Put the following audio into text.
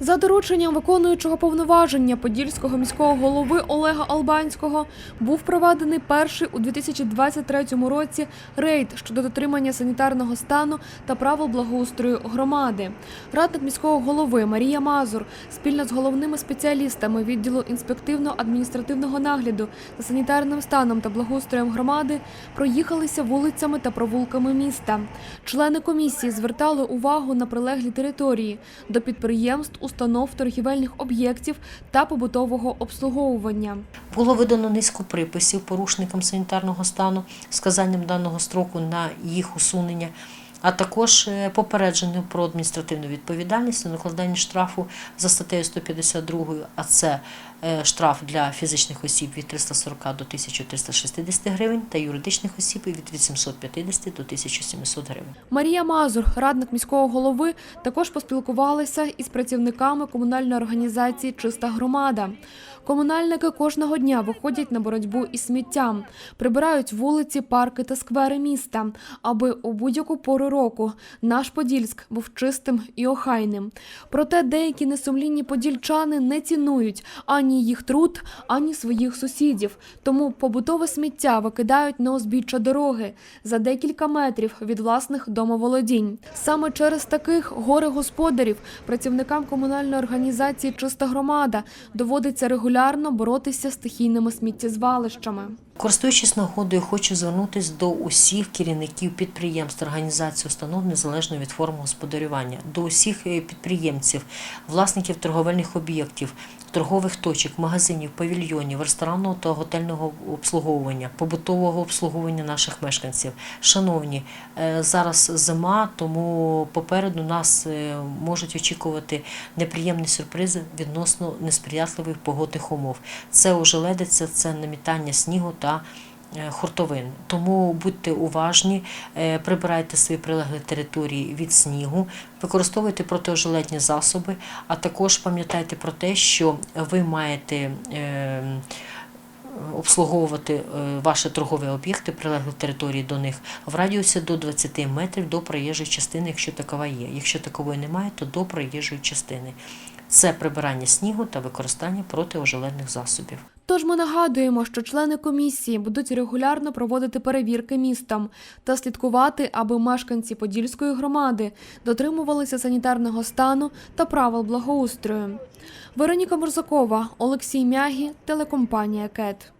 За дорученням виконуючого повноваження подільського міського голови Олега Албанського був проведений перший у 2023 році рейд щодо дотримання санітарного стану та правил благоустрою громади. Радник міського голови Марія Мазур спільно з головними спеціалістами відділу інспективно-адміністративного нагляду за санітарним станом та благоустроєм громади проїхалися вулицями та провулками міста. Члени комісії звертали увагу на прилеглі території до підприємств, установ, торгівельних об'єктів та побутового обслуговування. Було видано низку приписів порушникам санітарного стану з казанням даного строку на їх усунення, а також попередження попереджено про адміністративну відповідальність на накладання штрафу за статтею 152, а це е, штраф для фізичних осіб від 340 до 1360 гривень та юридичних осіб від 850 до 1700 гривень. Марія Мазур, радник міського голови, також поспілкувалася із працівниками комунальної організації Чиста громада. Комунальники кожного дня виходять на боротьбу із сміттям, прибирають вулиці, парки та сквери міста, аби у будь-яку пору року наш Подільськ був чистим і охайним. Проте деякі несумлінні подільчани не цінують ані їх труд, ані своїх сусідів. Тому побутове сміття викидають на узбіччя дороги за декілька метрів від власних домоволодінь. Саме через таких горе господарів працівникам комунальної організації Чиста громада доводиться регулярно боротися з стихійними сміттєзвалищами. Користуючись нагодою, хочу звернутися до усіх керівників підприємств, організацій, установ незалежно від форми господарювання, до усіх е, підприємців, власників торговельних об'єктів, торгових точок, магазинів, павільйонів, ресторанного та готельного обслуговування, побутового обслуговування наших мешканців. Шановні, е, зараз зима, тому попереду нас е, можуть очікувати неприємні сюрпризи відносно несприятливих погодних умов. Це ожеледиця, це намітання снігу та е, хуртовин. Тому будьте уважні, е, прибирайте свої прилеглі території від снігу, використовуйте протиожеледні засоби, а також пам'ятайте про те, що ви маєте. е, Обслуговувати ваші торгові об'єкти, прилеглі території до них в радіусі до 20 метрів до проїжджої частини, якщо такова є. Якщо такової немає, то до проїжджої частини. Це прибирання снігу та використання протиожелених засобів. Тож ми нагадуємо, що члени комісії будуть регулярно проводити перевірки містам та слідкувати, аби мешканці Подільської громади дотримувалися санітарного стану та правил благоустрою. Вероніка Мурзакова, Олексій Мягі, телекомпанія КЕТ.